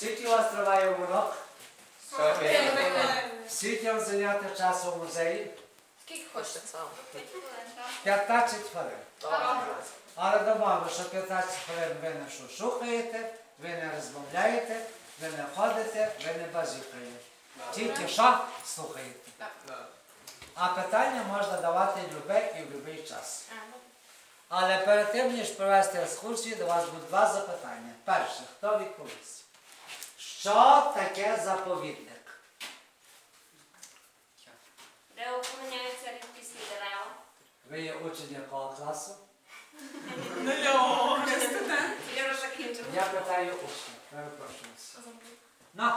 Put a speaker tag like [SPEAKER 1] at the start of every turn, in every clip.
[SPEAKER 1] Скільки у вас триває урок? Скільки вам зайняти часу в музеї?
[SPEAKER 2] Скільки хочете сам?
[SPEAKER 1] 15 хвилин. Але добавлю, що 15 хвилин ви не шукаєте, ви не розмовляєте, ви не ходите, ви не базікаєте. Тільки що слухаєте. А питання можна давати любе і в будь-який час. Але перед тим, ніж провести екскурсію, до вас будуть два запитання. Перше, хто відповість? Що таке заповідник?
[SPEAKER 3] Де охороняються рідкісні дерева.
[SPEAKER 1] Ви є учень якого класу?
[SPEAKER 3] Я вже закінчила.
[SPEAKER 1] Я питаю учня. Перепрошую. Ну,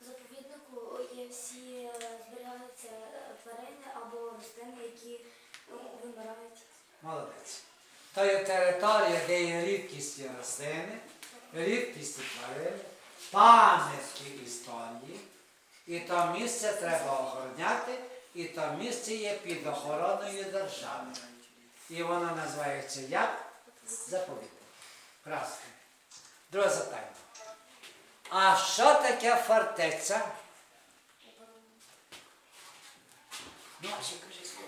[SPEAKER 4] В заповіднику є всі е, зберігаються е, тварини або рослини, які ну, вимирають.
[SPEAKER 1] молодець. То є територія, де є рідкісні рослини, рідкісні тварини, пам'ятки історії. І то місце треба охороняти, і то місце є під охороною держави. І воно називається як? Заповідник. Красно. Друге запитання. А що таке фортеця? Ну.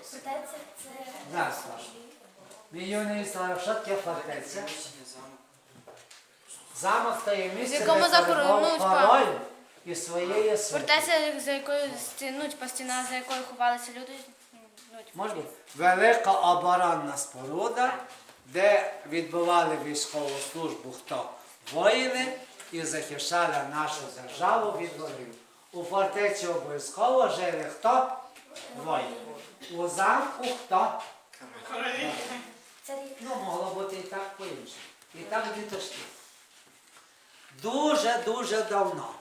[SPEAKER 4] Фортеця це
[SPEAKER 1] Мій юний Слава, що таке фортеця? Замок
[SPEAKER 5] В якому захоронують пан-
[SPEAKER 1] і своєї свиті.
[SPEAKER 5] Фортеця, за якою сті- ну, типа стіна, за якою ховалися люди.
[SPEAKER 1] Бути. Велика оборонна споруда, де відбували військову службу хто? Воїни і захищали нашу державу від ворогів. У фортеці обов'язково жили хто? Воїни. У замку хто?
[SPEAKER 4] царі.
[SPEAKER 1] Ну, могло бути і так по-іншому. І так діточки. Дуже-дуже давно,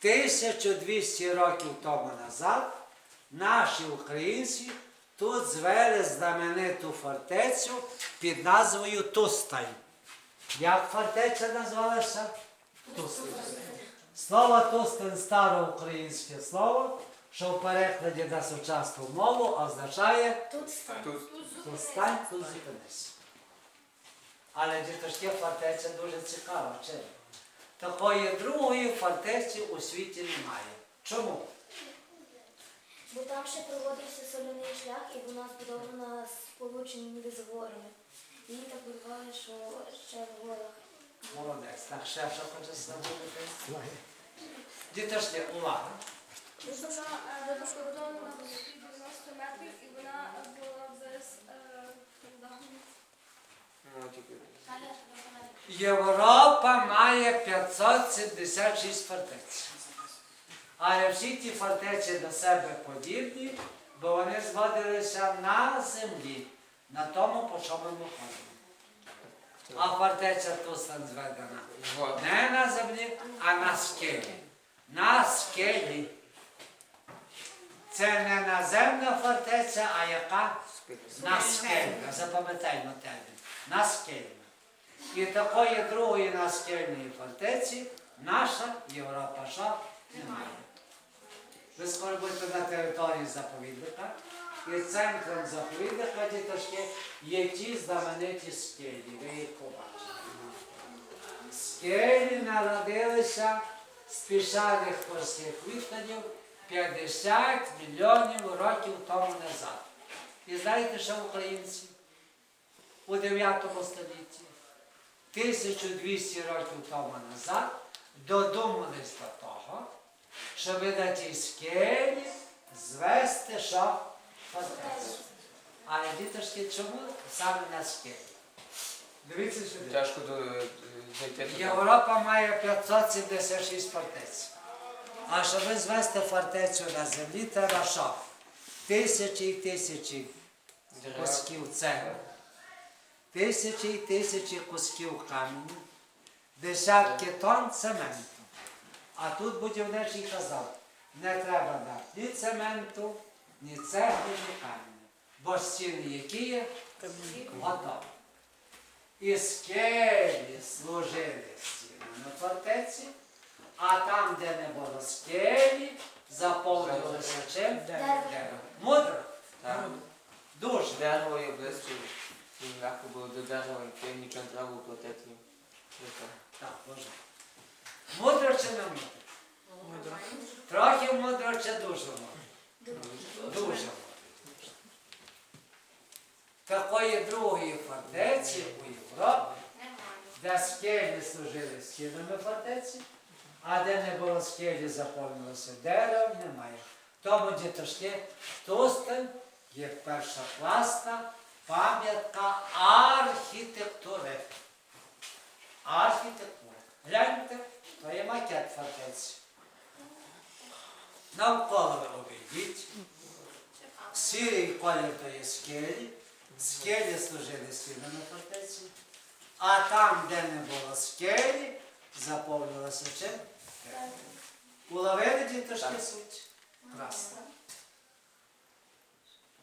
[SPEAKER 1] 1200 років тому назад, наші українці тут звели знамениту фортецю під назвою Тустань. Як фортеця назвалася? Тустань. Слово Тустань староукраїнське слово, що в перекладі на сучасну мову означає
[SPEAKER 4] Тут стан.
[SPEAKER 1] стань тут зупинись. Але діточки фортеця дуже цікава. Чим? Такої другої фортеці у світі немає. Чому?
[SPEAKER 4] Бо там ще проводився соляний шлях і вона збудована з полученими з горами. І так буває, що ще в горах.
[SPEAKER 1] Молодець. Так, ще що хоче сказати? Діточки, увага.
[SPEAKER 6] Була побудована на висоті 90 метрів і вона була без е, фундаменту.
[SPEAKER 1] Європа має 576 фортець. Але всі ті фортеці до себе подібні, бо вони зводилися на землі, на тому, по чому ми ходимо. А фортеця Тустан зведена не на землі, а на скелі. На скелі. Це не наземна фортеця, а яка? На скелі. Запам'ятаймо термін. На скелі. І такої другої наскельної фортеці наша Європа що немає. Ви скоро будете на території заповідника. І центром заповідника, діточки, є ті знамениті скелі. Ви їх побачите. Скелі народилися з піщаних морських відходів 50 мільйонів років тому назад. І знаєте, що українці у 9 столітті, 1200 років тому назад, додумались до того, щоб на тій скелі звести що? Фортецю. Але діточки, чому саме на скелі? Дивіться сюди.
[SPEAKER 7] Тяжко до-
[SPEAKER 1] Європа має 576 фортець. А щоб звести фортецю на землі, треба що? Тисячі і тисячі
[SPEAKER 7] Дерев.
[SPEAKER 1] кусків цегли, тисячі і тисячі кусків каменю, десятки тонн цементу. А тут будівничий казав, не треба дати ні цементу, ні цегли, ні каменю. Бо стіни які є? Готові. І скелі служили стіни на фортеці, а там, де не було скелі, заповнювалося чим? Мудро? Дуже.
[SPEAKER 7] Дерево є близько. І легко було до дерева йти, нічого не треба було платити.
[SPEAKER 1] Так, можна. Мудро чи не мудро? Трохи мудро чи дуже мудро? Дуже мудро. Такої другої фортеці у Європі, де скелі служили стінами фортеці, а де не було скелі, заповнилося деревом, немає. Тому діточки Тустин є перша класна пам'ятка архітектури. Архітектура. Гляньте, то є макет фортеці. Навколо ви обійдіть. Сірий колір то є скелі. Скелі служили стінами фортеці. А там, де не було скелі, заповнилося чим? Уловили діточки суть? Красно.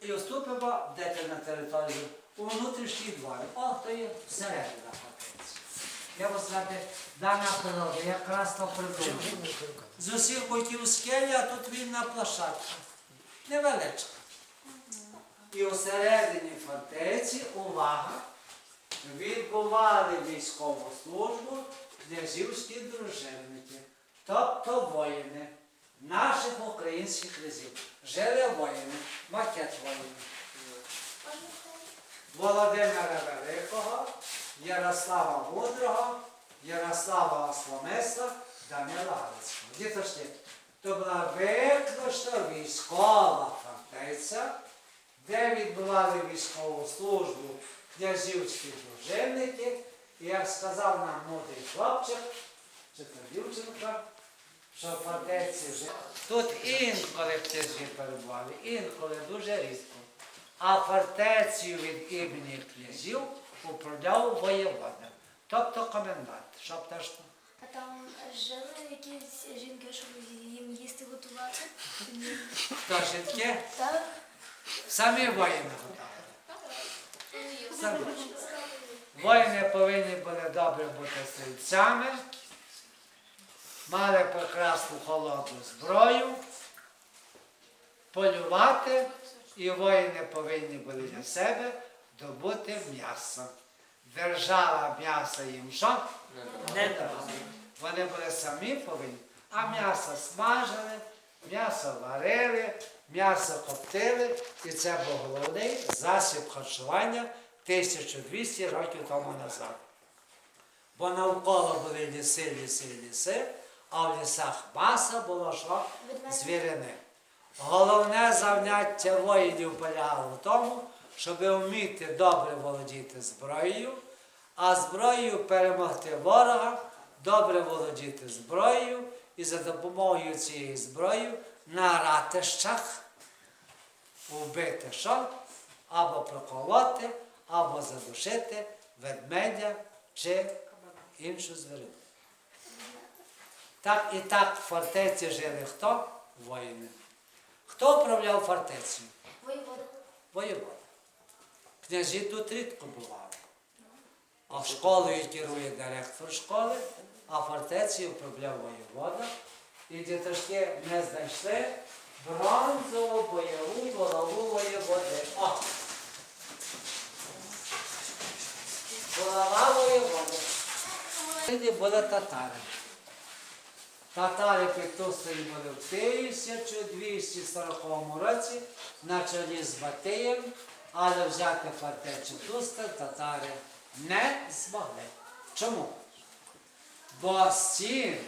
[SPEAKER 1] І вступимо дете на територію у внутрішній двор. О, то є всередина фортеці. Я вас сказати, дана природа якраз то придумала. З усіх боків скелі, а тут вільна площадка. Невеличка. І усередині фортеці, увага, відбували військову службу князівські дружинники, тобто воїни наших українських князів. Жили воїни, макет воїнів. Володимира Великого, Ярослава Мудрого, Ярослава Осломиса, Данила Галицького. Діточки, то була виключно військова фортеця, де відбували військову службу князівські дружинники. І як сказав нам мудрий хлопчик, чи то дівчинка, що фортеці вже. Тут інколи князі перебували, інколи дуже рідко. А фортецею від імені князів управляв воєвода, тобто комендант. Що пташко?
[SPEAKER 4] А там жили якісь жінки, щоб їм їсти готувати.
[SPEAKER 1] Хто жінки?
[SPEAKER 4] Так?
[SPEAKER 1] Самі воїни готували. Самі. Воїни повинні були добре бути стрільцями, мали прекрасну холодну зброю, полювати, і воїни повинні були для себе добути м'ясо. Держава м'ясо їм що? Не давала. Вони були самі повинні, а м'ясо смажили, м'ясо варили, м'ясо коптили, і це був головний засіб харчування 1200 років тому назад. Бо навколо були ліси, ліси, ліси, а в лісах маса було що? Звірини. Головне завняття воїнів полягало в тому, щоб вміти добре володіти зброєю, а зброєю перемогти ворога, добре володіти зброєю і за допомогою цієї зброї на ратищах вбити що? Або проколоти, або задушити ведмедя чи іншу звірину. Так і так в фортеці жили хто? Воїни. Хто управляв фортецею?
[SPEAKER 4] Воєвода.
[SPEAKER 1] Воєвода. Князі тут рідко бували. А школою керує директор школи, а фортецею управляв воєвода. І діточки не знайшли бронзову бойову голову воєводи. О! Голова воєводи. Були татари. Татари під були в 1240 році на чолі з Батиєм, але взяти фортецю Туста татари не змогли. Чому? Бо стіни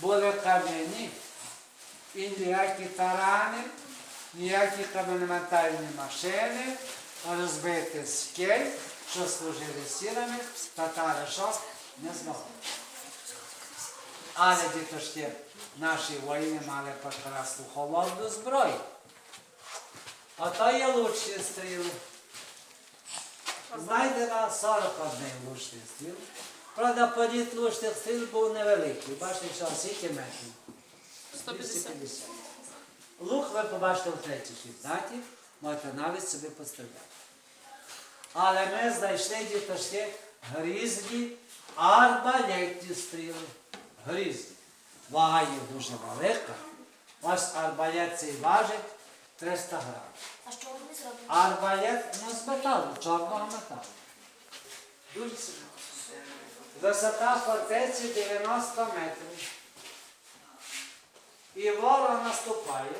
[SPEAKER 1] були кам'яні і ніякі тарани, ніякі каменементальні машини, розбити скель, що служили стінами, татари що не змогли. Але діточки, наші воїни мали прекрасну холодну зброю. Ото є лучні стріли. Знайдено 41 лучний стріл. Правда, політ лучних стріл був невеликий. Бачите, що скільки метрів? 250. Лук ви побачите в третій кімнаті, можете навіть собі постріляти. Але ми знайшли діточки грізні арбалетні стріли. Грізні. Вага їх дуже велика. Ось арбалет цей важить 300 грамів.
[SPEAKER 4] А що вони зроблені?
[SPEAKER 1] Арбалет ну, з металу, чорного металу. Дуже сильно. Висота фортеці 90 метрів. І ворог наступає.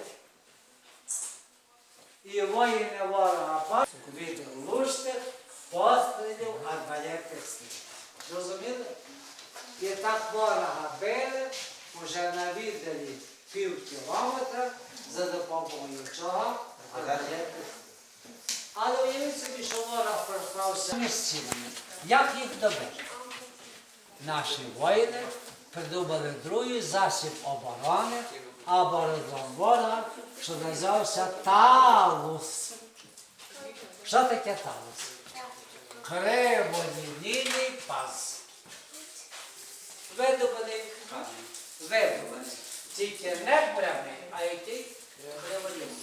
[SPEAKER 1] І воїни ворога падають від лужних пострілів арбалетних стріл. Зрозуміли? І так ворога били вже на віддалі пів кілометра за допомогою чого? Але уявіть собі, що ворог простався між стінами. Як їх добити? Наші воїни придумали другий засіб оборони або родом ворога, що називався талус. Що таке талус? Криволінійний пас. Видуманий камінь. Видуманий. Тільки не прямий, а який криволінійний.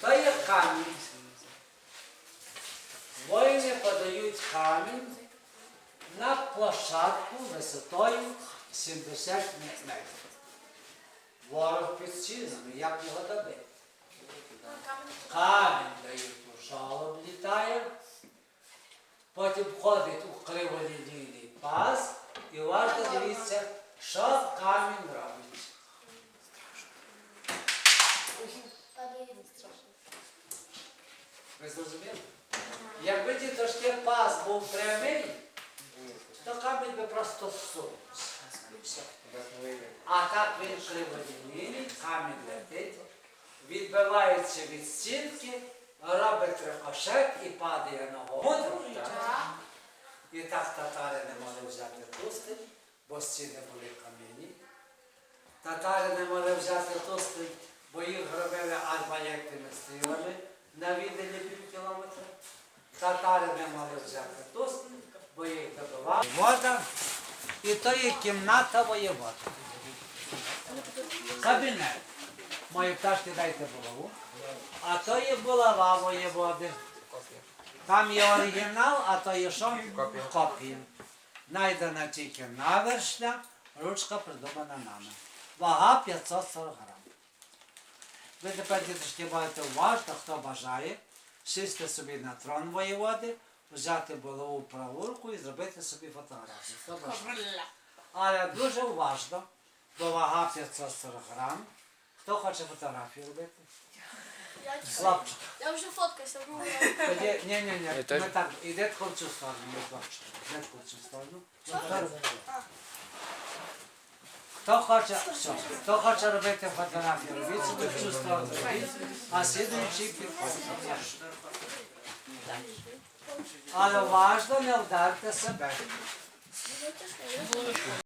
[SPEAKER 1] То є камінь. Воїни подають камінь на площадку висотою 70 метрів. Ворог під стінами, як його добити? Камінь дають у жолоб літає, потім входить у криволінійний пас і уважно дивіться, що камінь робить. Ви зрозуміли? Якби діточки пас був прямий, то камінь би просто всунувся. А так він криволінійний, камінь летить, відбивається від стінки, робить рикошет і падає на голову. І так татари не могли взяти тусти, бо стіни були кам'яні. Татари не могли взяти тусти, бо їх робили арбалетними стрілами на віддалі пів кілометра. Татари не могли взяти тусти, бо їх добивали. Вода, і то є кімната воєвода. Кабінет. Мої пташки дайте булаву. А то є булава воєводи. Там є оригінал, а то є що?
[SPEAKER 7] Копія.
[SPEAKER 1] Копія. Найдена тільки навершня, ручка придумана нами. Вага 540 грам. Ви тепер, діточки, будете уважно, хто бажає, сісти собі на трон воєводи, взяти в праву руку і зробити собі фотографію. Хто бажає. Але дуже уважно, бо вага 540 грам. Хто хоче фотографію робити? Хлопчик.
[SPEAKER 6] Я вже фоткався, ну,
[SPEAKER 1] ні, ні, ні,
[SPEAKER 7] Я
[SPEAKER 1] ми так, іде цю сторону, не хлопчик. Іде цю сторону. Хто хоче, все, хто хоче робити фотографію, робіть собі цю сторону, робіть, а слідуючий підходить. Але уважно не вдарте себе.